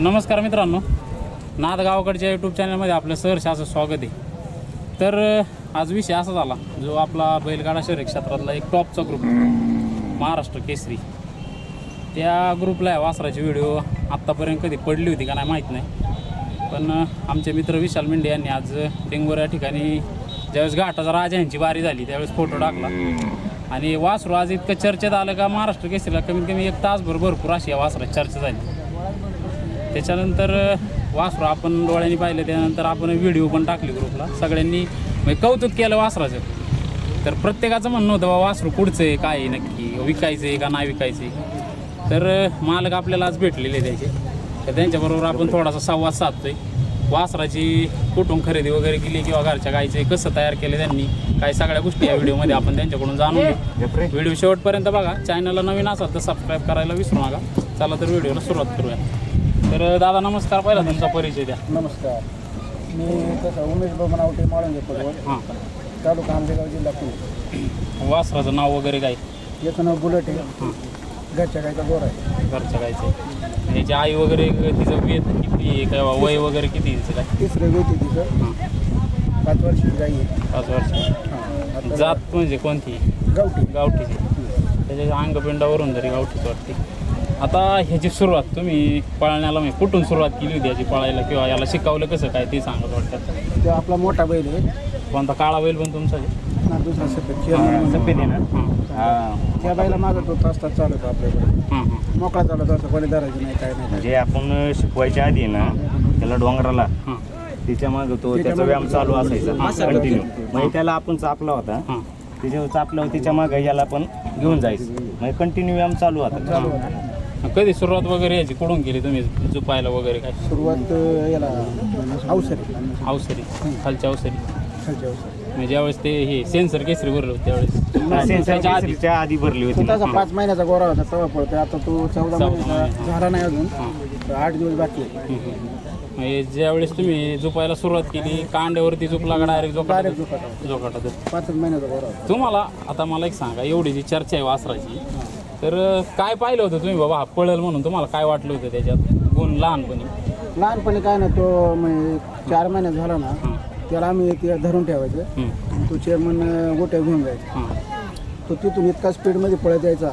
नमस्कार मित्रांनो. नाद गावाकडच्या यूट्यूब चॅनलमध्ये आपलं सहर्ष असं स्वागत आहे. तर आज विषय असा झाला जो आपला बैलगाडा शहर क्षेत्रातला एक टॉपचा ग्रुप महाराष्ट्र केसरी. त्या ग्रुपला या वासराची व्हिडिओ आत्तापर्यंत कधी पडली होती का नाही माहीत नाही. पण आमचे मित्र विशाल मेंढे यांनी आज डेंगोर या ठिकाणी ज्यावेळेस घाटाचा राजा यांची बारी झाली त्यावेळेस फोटो टाकला. आणि वासरू आज इतकं चर्चेत आलं का महाराष्ट्र केसरीला कमीत कमी एक तासभर भरपूर अशी या वासराची चर्चा झाली. त्याच्यानंतर वासरू आपण डोळ्यांनी पाहिलं त्यानंतर आपण व्हिडिओ पण टाकले ग्रुपला. सगळ्यांनी म्हणजे कौतुक केलं वासराचं. तर प्रत्येकाचं म्हणणं होतं बा वासरू पुढचं आहे? काय नक्की? विकायचं आहे का नाही विकायचं आहे? तर मालक आपल्याला आज भेटलेले त्याचे. तर त्यांच्याबरोबर आपण थोडासा संवाद साधतोय. वासराची कुठून खरेदी वगैरे केली किंवा घरच्या गायचे कसं तयार केले त्यांनी काय सगळ्या गोष्टी या व्हिडिओमध्ये आपण त्यांच्याकडून जाणून घेऊ. व्हिडिओ शेवटपर्यंत बघा. चॅनलला नवीन असाल तर सबस्क्राईब करायला विसरू नका. चला तर व्हिडिओला सुरुवात करूया. तर दादा नमस्कार. पहिला तुमचा परिचय द्या. नमस्कार. मी तसं उमेश आवटे माळंगे पडवळ हां. तालुका आंबेगाव जिल्हा पुणे. वासराचं नाव वगैरे काय? याचं नाव बुलेट आहे. हां. घरच्या गायचा गोर आहे. घरच्या गायचं याची आई वगैरे तिचं वेत किती आहे? किंवा वय वगैरे किती आहे तिचं काय? तिसरं वेती तिचं. हां. पाच वर्षाची गाई आहे. पाच वर्ष. जात म्हणजे कोणती? गावठी. गावठीची त्याच्या अंगपिंडावरून जरी गावठीच वाटते. आता ह्याची सुरुवात तुम्ही पळण्याला म्हणजे कुठून सुरुवात केली होती याची पळायला? किंवा याला शिकवलं कसं काय ते सांगत वाटतं? तो आपला मोठा बैल आहे. कोणता काळा बैल पण तुमचा आहे? ना दुसरा सफेद. चेअरमन सफेद आहे ना? हां. त्या बाईला मागं तो तास तास चालवतो आपल्याकडे हां हां. मोकळा चालवतो असं कोणी धरायचं नाही काय नाही. म्हणजे आपण शिकवायच्या आधी ना त्याला डोंगराला हां. तिच्यामागे तो त्याचा व्यायाम चालू असायचा. कंटिन्यू म्हणजे त्याला आपण चापला होता. हां. त्याच्यावर चापल्यावर तिच्यामागे याला पण घेऊन जायचं. म्हणजे कंटिन्यू व्यायाम चालू होता. कधी सुरुवात वगैरे याची कुठून केली तुम्ही झुपायला वगैरे काय? सुरुवात याला अवसरी अवसरी खालच्या अवसरी खालच्या अवसरी म्हणजे ज्यावेळेस ते हे सेन्सर केसरी भरलं होतं त्यावेळेस. सेन्सर त्याच्या आधी. आधी भरली होती. तसा पाच महिन्याचा गोरा होता तेव्हा पळतोय आता तो चौदा महिन्याचा. झाला नाही अजून. हां. तर आठ दिवस बाकी आहे. म्हणजे ज्यावेळेस तुम्ही झोपायला सुरुवात केली कांड्यावरती झोपला का डायरेक्ट डायरेक्ट झोपाटा पाचच महिन्याचा गोरा होता. तुम्हाला आता मला एक सांगा एवढी जी चर्चा आहे वासराची तर काय पाहिलं होतं तुम्ही बाबा? हा पळल म्हणून. तुम्हाला काय वाटलं होतं त्याच्यात? गुण लहानपणी. लहानपणी काय ना तो म्हणजे चार महिन्यात झाला ना त्याला आम्ही ते धरून ठेवायचं. तो चेअरमन गोट्या घेऊन जायचा. तो तिथून इतका स्पीडमध्ये पळत यायचा.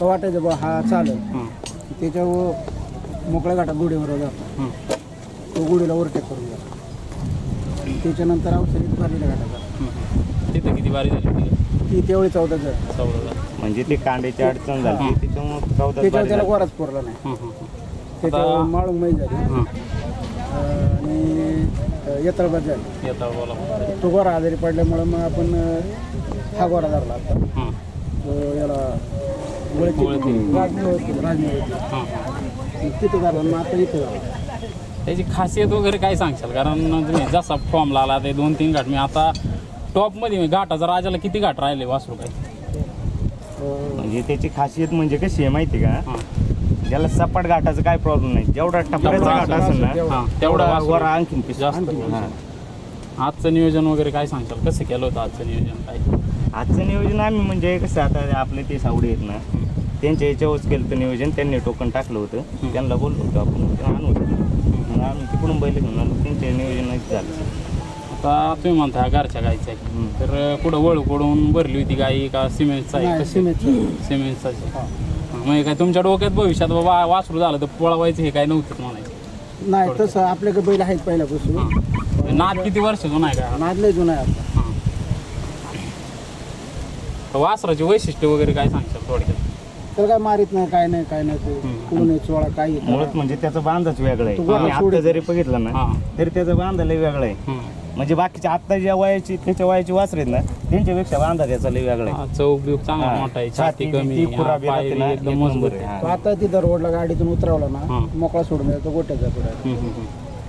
तर वाटायचं बा हा चालेल. त्याच्यावर मोकळ्या घाटात गुढीवर जातो तो गुढीला ओव्हरटेक करून जातो त्याच्यानंतर औषधीत भरलेल्या घाटाचा. तिथं किती बारी झाली ती तेवढी चौदा जर चौदा. म्हणजे ते कांड्याची अडचण झाली त्याच्यामुळे चौदा त्याच्यावर त्याला गोराच पुरला नाही. त्याच्यावर माळून मैल झाली. हां. आणि येतळबाद झाली. येता बोला. तो गोरा आजारी पडल्यामुळं मग आपण अं, हा गोरा धरला आता. हां. तो याला हां. हां तिथं झाला मग आता इथं झाला. त्याची खासियत वगैरे काय सांगशाल? कारण तुम्ही जसा फॉर्मला आला ते दोन तीन घाट. मी आता टॉपमध्ये मी घाटाचा राजाला किती घाट राहिले वासरू काय? म्हणजे त्याची खासियत म्हणजे कशी आहे माहिती का? हां. ज्याला सपाट घाटाचा काय प्रॉब्लेम नाही. जेवढा टप्प्याचा घाट असेल ना तेवढा. हां वर आणखीन पिस- जास्त हां. आजचं नियोजन वगैरे काय सांगशाल? कसं केलं होतं आजचं नियोजन काय? आजचं नियोजन आम्ही म्हणजे कसं आता आपले ते सावडे आहेत ना त्यांच्या याच्यावरच केलं होतं नियोजन. त्यांनी टोकन टाकलं होतं. त्यांना बोललो होतो आपण आणू मग आम्ही तिकडून बैल घेऊन आलो. त्यांचे नियोजन नाही झालं. आता तुम्ही म्हणता घरच्या गायचं आहे. तर कुठं वळू कडून भरली होती गाई का सिमेंटचा आहे? सिमेंटचं. म्हणजे काय तुमच्या डोक्यात भविष्यात बाबा वासरू झालं तर पळवायचं हे काय नव्हतं म्हणायचं. नाही तसं आपल्याकडे बैल आहेत पहिल्यापासून. नाद किती वर्ष जुना आहे का नादले जुना आहे वासराची वैशिष्ट्य वगैरे काय सांगशाल थोडक्यात? तर काय मारित नाही काय नाही काय नाही चोळा काही मुळात म्हणजे त्याचा बांधच वेगळा आहे. जरी बघितलं ना हां. तरी त्याचं बांधा लय वेगळं आहे. म्हणजे बाकीच्या आत्ता ज्या वयाची त्याच्या वयाची वासर आहेत ना त्यांच्यापेक्षा बांधा त्याचा लय वेगळा आहे हा, चौक बिऊक चांगला हां. मोठा आहे छाती छाती कमी ती खुराबी पाय राहते ना, एकदम एक मजबूत नंबर आहे आहे. तो आता तिथं रोडला गाडीतून उतरवला ना हां. मोकळा सोडून जातो. हम्म, हम्म, हम्म.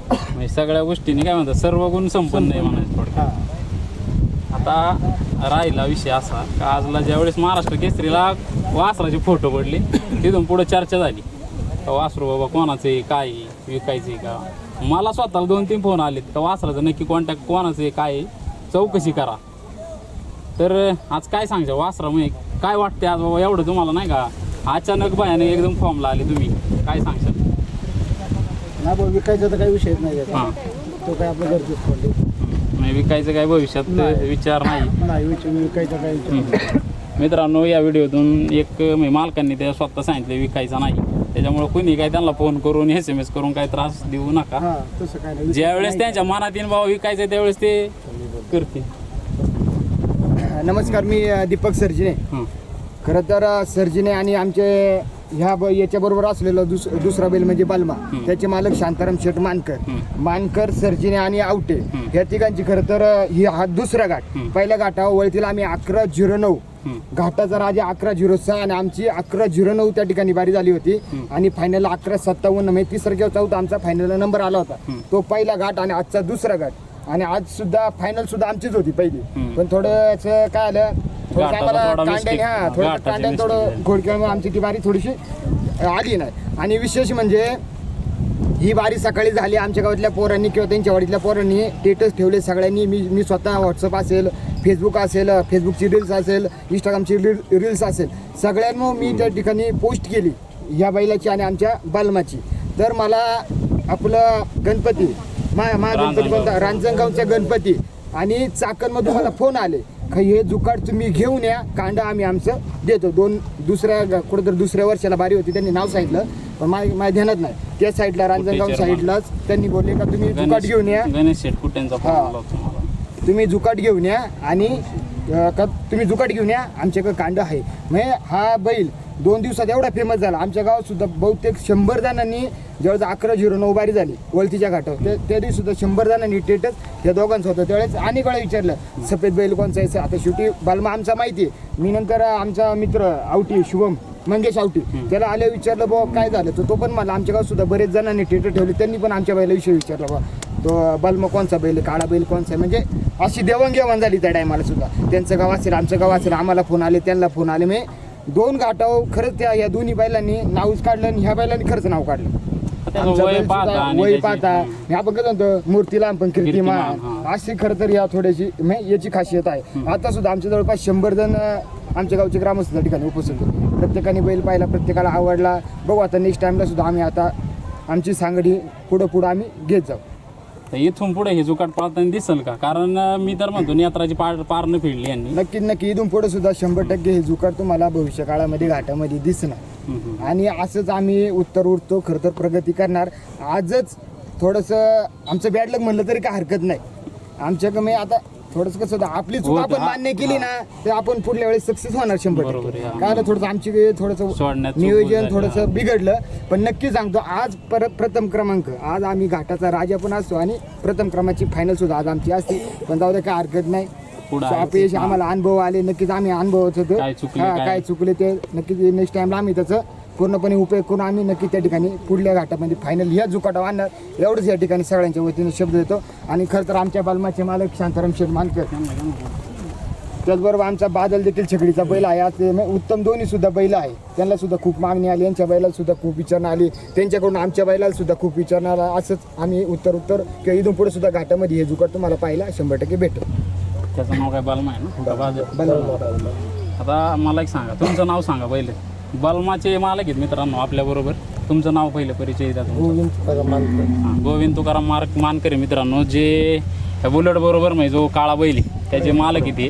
म्हणजे सगळ्या गोष्टींनी काय म्हणतात सर्व गुण संपन्न आहे म्हणायचं थोडक्यात हा आता राहिला विषय असा का आजला ज्यावेळेस महाराष्ट्र केसरीला वासराचे फोटो पडले तिथून पुढे चर्चा झाली का वासरू बाबा कोणाचं काय आहे, विकायचं आहे का मला स्वतःला दोन तीन फोन आलेत. का वासराचं नक्की कॉन्टॅक्ट कोणाचं आहे काय आहे, चौकशी करा. तर आज काय सांगता वासरा म्हणजे काय वाटते आज बाबा? एवढं तुम्हाला नाही का? अचानक भयाने एकदम फॉर्मला आले तुम्ही. काय सांगशाल? हा बघ विकायचा तर काही विषयच नाही त्याचा. हां. तो काय आपलं गरजेच पडले. नाही विकायचं काय भविष्यात नाही. विचार नाही. नाही विचार विकायचा काही विचार नाही. मित्रांनो या व्हिडिओतून एक म्हणजे मालकांनी त्या स्वतः सांगितले विकायचा नाही. त्याच्यामुळे कुणी काय त्यांना फोन करून एस एम एस करून काही त्रास देऊ नका. हा तसं काय नाही. ज्यावेळेस त्यांच्या मनात येईन बाबा विकायचं त्यावेळेस ते करतील. नमस्कार मी अ, दीपक सर्जिने. हं. खरं तर अ, सर्जिने आणि आमचे ह्या ब याच्याबरोबर असलेलं दुस दुसरा बैल म्हणजे बालमा. त्याचे मालक शांताराम शेठ मानकर. मानकर सर्जिने आणि आवटे. या तिघांची खरं तर अ, ही हा दुसरा घाट. पहिल्या घाटावर वळतील आम्ही अकरा झिरो नऊ. घाटाचा राजा अकरा झिरो सहा आणि आमची अकरा झिरो नऊ त्या ठिकाणी बारी झाली होती. आणि फायनल अकरा सत्तावन्न म्हणजे तिसरा किंवा चौथा आमचा फायनल नंबर आला होता. तो पहिला घाट आणि आजचा दुसरा घाट. आणि आज सुद्धा फायनल सुद्धा आमचीच होती पहिली. पण थोडंस काय आलं थोडंसं घाटाचा आम्हाला थोडा कांड्याने. हा थोडं कांड्याने. घोडक्यामुळे आमची ती बारी थोडीशी आली नाही आणि विशेष म्हणजे ही बारी सकाळी झाली आमच्या गावातल्या पोरांनी किंवा त्यांच्या वाडीतल्या पोरांनी स्टेटस ठेवले सगळ्यांनी मी मी स्वतः व्हॉट्सअप असेल फेसबुक असेल फेसबुकची रील्स असेल इंस्टाग्रामची रील्स असेल सगळ्यांना मी त्या ठिकाणी पोस्ट केली ह्या बैलाची आणि आमच्या बालमाची तर मला आपलं गणपती मा मा गणपती कोणता रांजणगावचा गणपती आणि चाकणमधून मला फोन आले हे जुकाड तुम्ही घेऊन या. कांदा आम्ही आमचं देतो. दोन दुसऱ्या ग- कुठंतरी दुसऱ्या वर्षाला बारी होती त्यांनी नाव सांगितलं. पण मा- माझ्या ध्यानात नाही. त्या साईडला रांजणगाव कुठे साईडलाच त्यांनी बोलले का तुम्ही जुकाट घेऊन या. गणेश गणेश शेट कुट्यांचा फोन हा. आला होता मला तुम्ही जुकाट घेऊन या आणि अं, का तुम्ही जुकाट घेऊन या. आमच्याकडे कांदा आहे. म्हणजे हा बैल दोन दिवसात एवढा फेमस झाला. आमच्या गावात सुद्धा बहुतेक शंभर जणांनी ज्यावेळेस अकरा झिरो नऊ बारी झाली वळतीच्या घाटावर. त्या त्या दिवशी सुद्धा शंभर जणांनी टेटस त्या दोघांचं होतं. त्यावेळेस आणि वेळा विचारलं सफेद बैल कोणचा आहे? आता शेवटी बालमा आमचा माहिती आहे. मी नंतर आमचा मित्र आवटी शुभम मंगेश आवटी त्याला आल्या विचारलं बाबा काय झालं? तर तो पण मला आमच्या गावात सुद्धा बरेच जणांनी टेटर ठेवले. त्यांनी पण आमच्या बैलाविषयी विचारलं बा तो बलमा कोणचा बैल काळा बैल कोणचा आहे? म्हणजे अशी देवाणघेवाण झाली त्या टायमाला सुद्धा. त्यांचं गाव असेल आमचं गाव असेल आम्हाला फोन आले त्यांना फोन आले. म्हणजे दोन घाटावर खरंच त्या या दोन्ही बैलांनी नावच काढलं आणि ह्या बैलांनी खरंच नाव काढलं. त्याचं आमचा वय बैल पाहता सुद्धा आणि वय त्याची- पाहता. मी आपण कसं म्हणतो मूर्तीला पण कीर्तिमान कीर्तिमान. अशी खरं तर या म्हणजे याची खासियत आहे. आता सुद्धा आमच्या जवळपास शंभर जण अं, आमच्या गावचे ग्रामस्थ त्या ठिकाणी उपस्थित होते. प्रत्येकाने बैल पाहिला प्रत्येकाला आवडला. बघू आता नेक्स्ट टाइमला सुद्धा आम्ही आता आमची सांगडी पुढं पुढं आम्ही घेत जाऊ. तर इथून पुढे हे जुकाट पाळताना दिसल का? कारण मी तर म्हणतो यात्राची पार पारणं फिरली यांनी. नक्की नक्की इथून पुढे सुद्धा शंभर टक्के हे जुकार तुम्हाला भविष्य काळामध्ये घाटामध्ये दिसणार. आणि असंच आम्ही उत्तर उरतो खरं तर प्रगती करणार. आजच थोडंसं आमचं बॅड लक म्हणलं तरी काय हरकत नाही. आमच्या कमी आता थोडंसं कसं होतं आपली चूक हो, आपण. मान्य केली ना तर आपण पुढल्या वेळेस सक्सेस होणार शंभर बरोबर टक्के हा. काय थोडंसं आमची वेळ थोडंसं सोडण्यात चूक नियोजन झाली, थोडंसं हा. बिघडलं पण नक्की सांगतो आज परत प्रथम क्रमांक आज आम्ही घाटाचा राजा पण असतो आणि प्रथम क्रमांकाची फायनल सुद्धा आज आमची असते पण जाऊ दे काय हरकत नाही पुढं So, आहे. अपयश आम्हाला अनुभव आले नक्कीच आम्ही अनुभवत होतो काय चुकले, हा, काय- काय चुकले ते नक्कीच नेक्स्ट टाइमला आम्ही त्याचं पूर्णपणे उपयोग करून आम्ही नक्की त्या ठिकाणी पुढल्या घाटामध्ये फायनल ह्या जुकाटा आणणार. एवढंच या ठिकाणी सगळ्यांच्या वतीने शब्द देतो. आणि खरं तर आमच्या बालमाचे मालक शांताराम शेठ मानकर. त्याचबरोबर आमचा बादल देखील छकडीचा बैल आहे. आज उत्तम दोन्ही सुद्धा बैल आहे. त्यांना सुद्धा खूप मागणी आली. यांच्या बैलाला सुद्धा खूप विचारणा आली. त्यांच्याकडून आमच्या बैलाला सुद्धा खूप विचारणा आला. असंच आम्ही उत्तर उत्तर किंवा इथून पुढे सुद्धा घाटामध्ये हे जुकाट तुम्हाला पाहायला शंभर टक्के भेटतो. त्याचं नाव काय? बलमा आहे ना. आता मला एक सांगा. तुमचं नाव सांगा पहिले. बलमाचे मालक आहेत मित्रांनो आपल्या बरोबर. तुमचं नाव पहिलं परिचय द्या तुमचा. गोविंद पगार मानकर. हां, गोविंद तुकाराम मार्क मानकरे मित्रांनो. जे बुलेट बरोबर म्हणजे जो काळा बैल आहे, त्याचे मालक इथे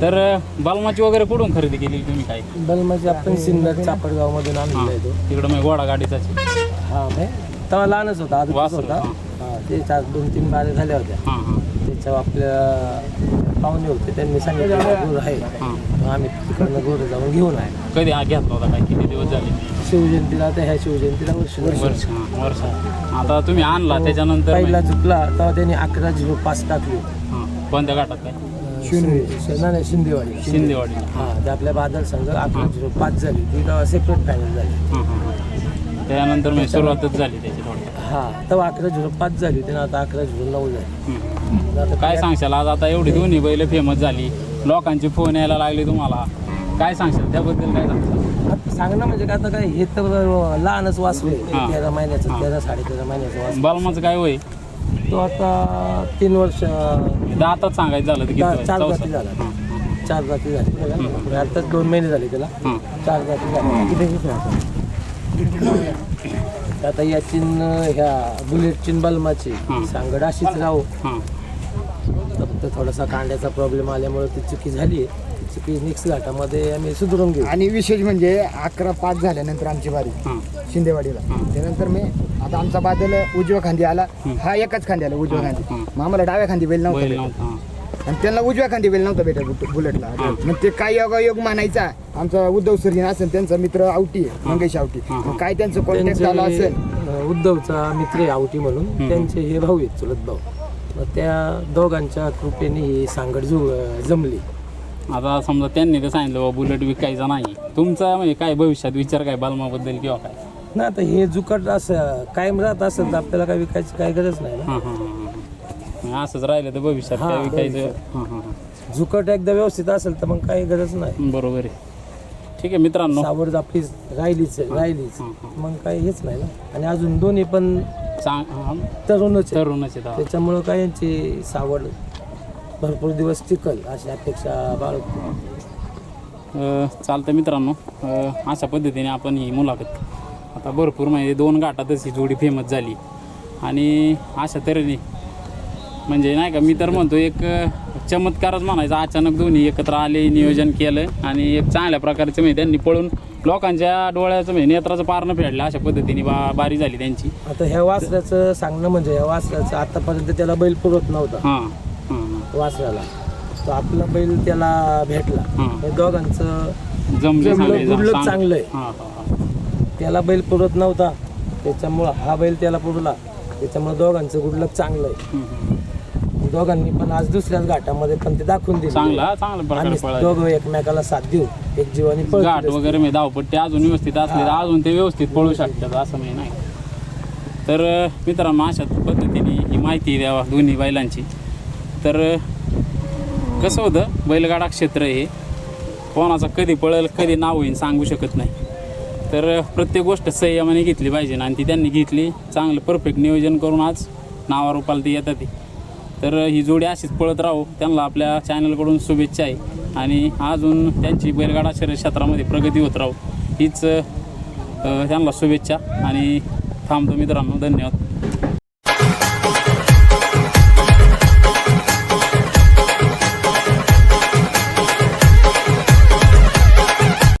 तर बलमाची वगैरे कुठून खरेदी केली तुम्ही काय? बलमाची आपण सिन्नर हां आणलेला आहे तो. तिकडं मग घोडा गाडीचाच हा म्हणजे तेव्हा लहानच होता आधी वासरू, होता. हां. हा ते चार दोन तीन बारे झाल्या होत्या. हां हां. त्याच्यावर आपल्या पाहुणे होते त्यांनी सांगितलं गोर आहे. मग आम्ही तिकडनं गोर जाऊन घेऊन आहे कधी हा घेतला होता काय? किती दिवस झाले? शिवजयंतीला तर ह्या शिवजयंतीला वर्ष वर्ष. वर्ष आता तुम्ही आणला त्याच्यानंतर पहिला झुकला तेव्हा त्यांनी अकरा झिरो पाच टाकली. हां कोणत्या गाठात काय? शिंदे नाही नाही शिंदेवाडी. शिंदेवाडी. हा ते आपल्या बादल संघ अकरा झिरो पाच झाली. ती तेव्हा सेपरेट फायनल झाली. हां हां हां. त्यानंतर सुरुवातच झाली त्याची थोडक्यात हा तेव्हा अकरा झिरो पाच झाली त्यानं आता अकरा झिरो नऊ झाली. हम्म. आता काय सांगशाल? आज आता एवढी दोन्ही बैल फेमस झाली. लोकांचे फोन यायला लागले तुम्हाला. काय सांगशाल? त्याबद्दल काय सांगशाल? आता सांगणं म्हणजे काय आता काय हे तर लहानच वासू हा. आहे तेरा महिन्याचं. तेरा साडे तेरा महिन्याचं वासू. बलमाचं काय वय? तो आता तीन वर्ष दातात सांगायचं झालं तर किती चार- वय? चार चौसा. जाती झाला. हां, चार जाती झाली आता दोन महिने झाले त्याला. हां. चार जाती झाली आता याची न- ह्या बुलेटची न बलमाची. सांगड अशीच राहू. हां फक्त थोडासा कांड्याचा प्रॉब्लेम आल्यामुळे ती चुकी झाली. ती चुकी नेक्स्ट घाटामध्ये आम्ही सुधारून घेऊ. आणि विशेष म्हणजे अकरा पाच झाल्यानंतर आमची बारी हां शिंदेवाडीला. त्यानंतर मी आता आमचा बादल उजव्या खांदी आला. हा एकाच खांदी आला उजव्या खांदी. मग आम्हाला डाव्या खांदी बैल नव्हता. आणि त्यांना उजव्या खांदी बैल नव्हता भेटत बुट- बुलेटला. मग ते काय योग मानायचा आमचा उद्धव सर्जन असेल त्यांचा मित्र आवटी आहे मंगेश आवटी. हं. मग काय त्यांचं कॉन्टॅक्ट त्यांचे झाला असेल? अं, उद्धवचा मित्र आहे आवटी म्हणून. त्यांचे हे भाऊ आहेत चुलत भाऊ. मग त्या दोघांच्या कृपेने ही सांगड जु जमली. आता समजा त्यांनी तर सांगितलं बाबा बुलेट विकायचा नाही. तुमचा म्हणजे काय भविष्यात विचार काय बालमाबद्दल किंवा काय? ना आता हे जुकट असं कायम राहत असेल तर आपल्याला काय विकायची काही गरज नाही ना? हां हां. असंच राहिलं तर भविष्यात काय विकायचं हां हां हां. जुकट एकदा व्यवस्थित असेल तर मग काही गरज नाही. बरोबर आहे. ठीक आहे मित्रांनो. सावड आपली राहिलीच आहे, राहिलीच. हां, हां. मग काही हेच नाही ना. आणि अजून दोन्ही पण चांग हां, तरुणच आहे तरुणच आहेत हा. त्याच्यामुळं काय यांची सावड भरपूर दिवस टिकल अशी अपेक्षा बाळगतो. अ, चालतं मित्रांनो. अ, अशा पद्धतीने आपण ही मुलाखत. आता भरपूर म्हणजे दोन घाटातच ही जोडी फेमस झाली. आणि अशा तऱ्हेने म्हणजे नाही का मी तर म्हणतो एक चमत्कारच म्हणायचा. अचानक दोन्ही एकत्र आले नियोजन केलं आणि एक चांगल्या प्रकारचं म्हणजे त्यांनी पळून लोकांच्या डोळ्याचं म्हणजे नेत्राचं पारणं फेडलं अशा पद्धतीने बा बारी झाली त्यांची. आता ह्या वासराचं सांगणं म्हणजे ह्या वासराचं आतापर्यंत त्याला बैल पुरत नव्हता. हां हां वासराला. तो आपला बैल त्याला भेटला. हां. हे दोघांचं जमले जमलं, चांगले गुडलक चांगले. चांगलं. आहे. हां हां हां. त्याला बैल पुरत नव्हता. त्याच्यामुळं हा बैल त्याला पुरला. त्याच्यामुळे दोघांचं गुडलक चांगलं आहे हम्म, हम्म. दोघांनी पण आज दुसऱ्याच घाटामध्ये पण ते दाखवून दिले चांगला चांगल्या प्रकारे आम्ही पळायला दोघं एकमेकाला साथ देऊ एक जीवानी घाट पळतो वगैरे मी धावपट्टी अजून व्यवस्थित असले तर अजून ते व्यवस्थित पळू शकतात असं म्हणजे नाही. तर अं, मित्रांनो अशा पद्धतीने ही माहिती द्यावा दोन्ही बैलांची. तर अं, कसं होतं बैलगाडा क्षेत्र हे कोणाचा कधी पळेल कधी नाव होईल सांगू शकत नाही. तर अं, प्रत्येक गोष्ट संयमाने घेतली पाहिजे आणि ती त्यांनी घेतली. चांगलं परफेक्ट नियोजन करून आज नावारूपाला ती येतात ती. तर ही जोडी अशीच पळत राहू. त्यांना आपल्या चॅनलकडून शुभेच्छा आहे. आणि अजून त्यांची बैलगाडा शर्यत क्षेत्रामध्ये प्रगती होत राहू. हीच त्यांना शुभेच्छा. आणि थांबतो मित्रांनो. धन्यवाद.